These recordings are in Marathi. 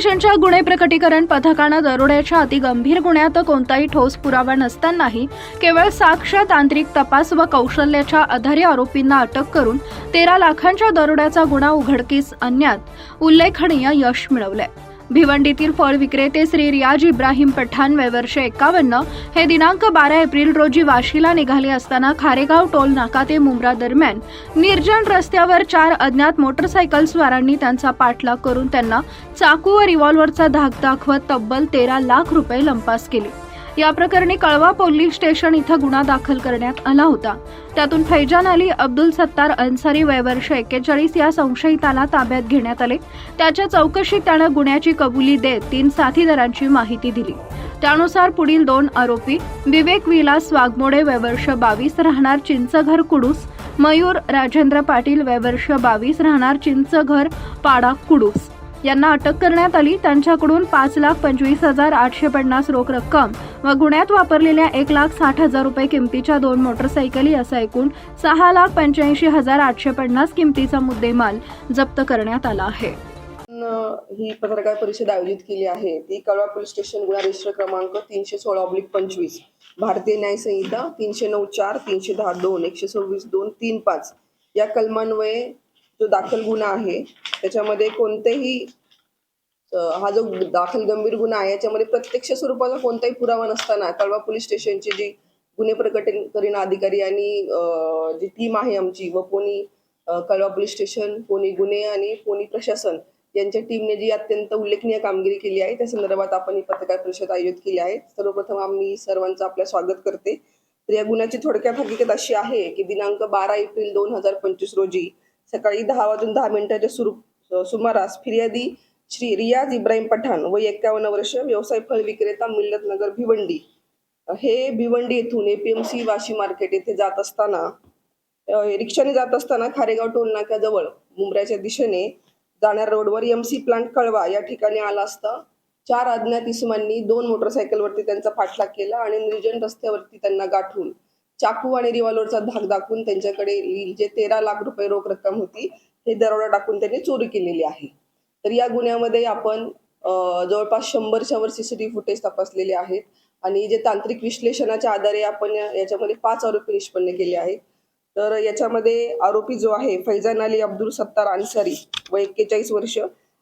स्टेशनच्या गुन्हे प्रकटीकरण पथकानं दरोड्याच्या अतिगंभीर गुन्ह्यात कोणताही ठोस पुरावा नसतानाही केवळ साक्ष तांत्रिक तपास व कौशल्याच्या आधारे आरोपींना अटक करून तेरा लाखांच्या दरोड्याचा गुन्हा उघडकीस आणण्यात उल्लेखनीय यश मिळवलंय. भिवंडीतील फळ विक्रेते श्री रियाज इब्राहिम पठाण वय वर्ष एकावन्न हे दिनांक बारा एप्रिल रोजी वाशीला निघाले असताना खारेगाव टोल नाका ते मुंब्रा दरम्यान निर्जन रस्त्यावर चार अज्ञात मोटरसायकल स्वारांनी त्यांचा पाठलाग करून त्यांना चाकू व रिव्हॉल्व्हरचा धाक दाखवत तब्बल तेरा लाख रुपये लंपास केले. या प्रकरणी कळवा पोलीस स्टेशन इथं गुन्हा दाखल करण्यात आला होता. त्यातून फैजान अली अब्दुल सत्तार अन्सारी वयवर्ष एक्केचाळीस या संशयिताला ताब्यात घेण्यात आले. त्याच्या चौकशीत त्यानं गुन्ह्याची कबुली देत तीन साथीदारांची माहिती दिली. त्यानुसार पुढील दोन आरोपी विवेक विलास वाघमोडे वयवर्ष बावीस राहणार चिंचघर कुडूस मयूर राजेंद्र पाटील वयवर्ष बावीस राहणार चिंचघर पाडा कुडूस. यांना अटक करण्यात आली. त्यांच्याकडून पाच लाख पंचवीस हजार आठशे पन्नास रोख रक्कम व गुन्ह्यात वापरलेल्या एक लाख साठ हजार रुपये किमतीच्या दोन मोटरसायकली असा एकूण सहा लाख पंच्याऐंशी हजार आठशे पन्नास किमतीचा मुद्देमाल जप्त करण्यात आला आहे. ही पत्रकार परिषद आयोजित केली आहे. ती कळवा पोलीस स्टेशन गुन्हा रजिस्टर क्रमांक तीनशे सोळा ऑब्लिक पंचवीस भारतीय न्याय संहिता तीनशे नऊ चार तीनशे दहा दोन एकशे सव्वीस दोन तीन पाच या कलमान्वये जो दाखल गुन्हा आहे त्याच्यामध्ये कोणतेही हा जो दाखल गंभीर गुन्हा आहे याच्यामध्ये प्रत्यक्ष स्वरूपाचा कोणताही पुरावा नसताना कळवा पोलीस स्टेशनची जी गुन्हे प्रकटीकरण अधिकारी आणि जी टीम आहे आमची व कोणी कळवा पोलीस स्टेशन कोणी गुन्हे आणि कोणी प्रशासन यांच्या टीमने जी अत्यंत उल्लेखनीय कामगिरी केली आहे त्या संदर्भात आपण ही पत्रकार परिषद आयोजित केली आहे. सर्वप्रथम आम्ही सर्वांचं आपलं स्वागत करते. तर या गुन्ह्याची थोडक्यात हकीकत अशी आहे की दिनांक बारा एप्रिल दोन हजार पंचवीस रोजी सकाळी दहा वाजून दहा मिनिटाच्या सुरू सुमारास फिर्यादी श्री रियाज इब्राहिम पठाण व एक्कावन्न वर्ष व्यवसाय फळ विक्रेता मिल्लत नगर भिवंडी. हे भिवंडी येथून एपीएमसी वाशी मार्केट येथे जात असताना रिक्षाने जात असताना खारेगाव टोल नाक्याजवळ मुंबऱ्याच्या दिशेने जाणाऱ्या रोडवर एमसी प्लांट कळवा या ठिकाणी आला असता चार अज्ञात इसमांनी दोन मोटरसायकलवरती त्यांचा पाठलाग केला आणि निर्जन रस्त्यावरती त्यांना गाठून चाकू आणि रिव्हॉल्वरचा धाक दाखवून त्यांच्याकडे जे तेरा लाख रुपये रोख रक्कम होती हे दरोडा टाकून त्यांनी चोरी केलेली आहे. तर या गुन्ह्यामध्ये आपण जवळपास शंभरच्या वर सीसीटीव्ही फुटेज तपासलेले आहेत आणि जे तांत्रिक विश्लेषणाच्या आधारे आपण याच्यामध्ये पाच आरोपी निष्पन्न केले आहेत. तर याच्यामध्ये आरोपी जो आहे फैजान अली अब्दुल सत्तार अन्सारी व एक्केचाळीस वर्ष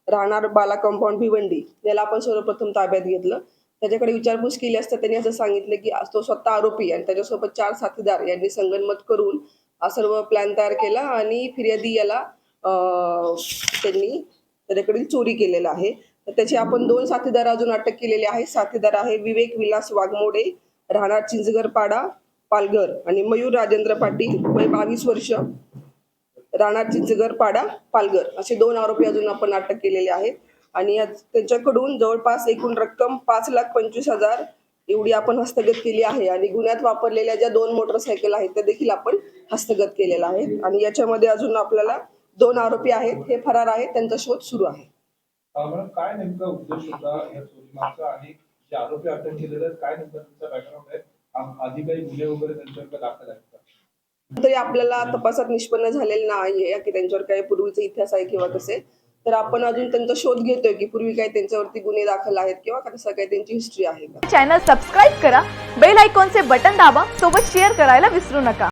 राहणार बाला कंपाऊंड भिवंडी याला आपण सर्वप्रथम ताब्यात घेतलं. त्याच्याकडे विचारपूस केली असता त्यांनी असं सांगितलं की तो स्वतः आरोपी आणि त्याच्यासोबत चार साथीदार यांनी संगनमत करून हा सर्व प्लॅन तयार केला आणि फिर्यादी याला त्यांनी त्याच्याकडील चोरी केलेला आहे. तर त्याचे आपण दोन साथीदार अजून अटक केलेले आहे. साथीदार आहे विवेक विलास वाघमोडे राहणार चिंचगरपाडा पालघर आणि मयूर राजेंद्र पाटील वय बावीस वर्ष राहणार चिंचगरपाडा पालघर. असे दोन आरोपी अजून आपण अटक केलेले आहेत. आणि त्यांच्याकडून जवळपास एकूण रक्कम पाच लाख पंचवीस हजार एवढी आपण हस्तगत केली आहे. आणि गुन्ह्यात वापरलेल्या ज्या दोन मोटरसायकल आहेत त्या देखील आपण हस्तगत केलेल्या आहेत. आणि याच्यामध्ये अजून आपल्याला दोन आरोपी आहेत हे फरार आहेत त्यांचा शोध सुरू आहे. काय नेमका उद्देश होता या चोरीमागचा? आणि जे आरोपी अटक केलेले आहेत काय नेमका त्यांचा बॅकग्राऊंड आहे? आधी काही गुन्हे वगैरे त्यांच्यावर दाखल आहेत का? तरी आपल्याला तपासात निष्पन्न झालेलं नाहीये की त्यांच्यावर काही पूर्वीचा इतिहास आहे किंवा कसे तर आपण अजून त्यांचा शोध घेतोय की पूर्वी काही त्यांच्यावरती गुन्हे दाखल आहेत किंवा कसं काही त्यांची हिस्ट्री आहे का? चॅनल सबस्क्राईब करा बेल आयकॉनचे बटन दाबा सोबत शेअर करायला विसरू नका.